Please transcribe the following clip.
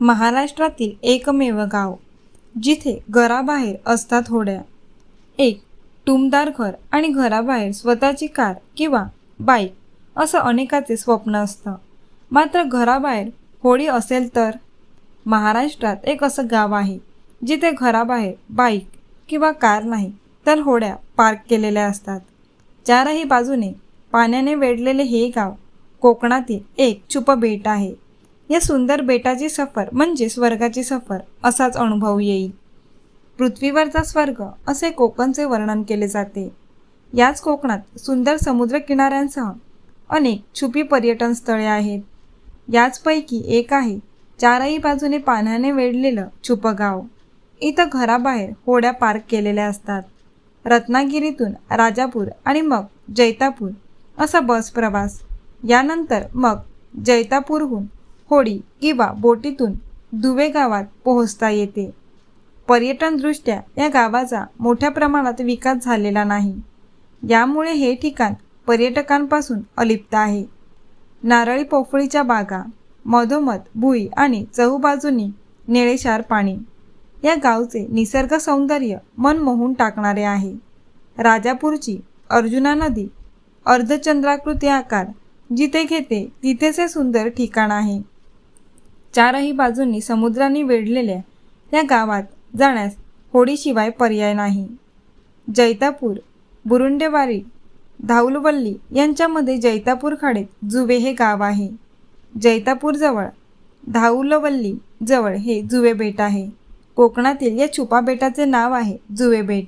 महाराष्ट्रातील एकमेव गाव जिथे घराबाहेर असतात होड्या. एक टुमदार घर आणि घराबाहेर स्वतःची कार किंवा बाईक असं अनेकाचे स्वप्न असतं. मात्र घराबाहेर होळी असेल तर? महाराष्ट्रात एक असं गाव आहे जिथे घराबाहेर बाईक किंवा कार नाही तर होड्या पार्क केलेल्या असतात. चारही बाजूने पाण्याने वेढलेले हे गाव कोकणातील एक छुप बेट आहे. या सुंदर बेटाची सफर म्हणजे स्वर्गाची सफर असाच अनुभव येईल. पृथ्वीवरचा स्वर्ग असे कोकणचे वर्णन केले जाते. याच कोकणात सुंदर समुद्रकिनाऱ्यांसह अनेक छुपी पर्यटन स्थळे आहेत. याचपैकी एक आहे चारही बाजूने पाण्याने वेढलेलं छुपं गाव इथं घराबाहेर होड्या पार्क केलेल्या असतात. रत्नागिरीतून राजापूर आणि मग जैतापूर असा बस प्रवास. यानंतर मग जैतापूरहून होडी किंवा बोटीतून दुवे गावात पोहोचता येते. पर्यटनदृष्ट्या या गावाचा मोठ्या प्रमाणात विकास झालेला नाही. यामुळे हे ठिकाण पर्यटकांपासून अलिप्त आहे. नारळी पोफळीच्या बागा मधोमध भुई आणि चहूबाजूनी निळेशार पाणी. या गावचे निसर्ग सौंदर्य मन मोहून टाकणारे आहे. राजापूरची अर्जुना नदी अर्धचंद्राकृती आकार जिथे घेते तिथेच हे सुंदर ठिकाण आहे. चारही बाजूंनी समुद्राने वेढलेल्या या गावात जाण्यास होडीशिवाय पर्याय नाही. जैतापूर बुरुंडेवारी धाऊलवल्ली यांच्यामध्ये जैतापूर खाडीत जुवे हे गाव आहे. जैतापूरजवळ धाऊलवल्ली जवळ हे जुवे बेट आहे. कोकणातील या छुपा बेटाचे नाव आहे जुवे बेट.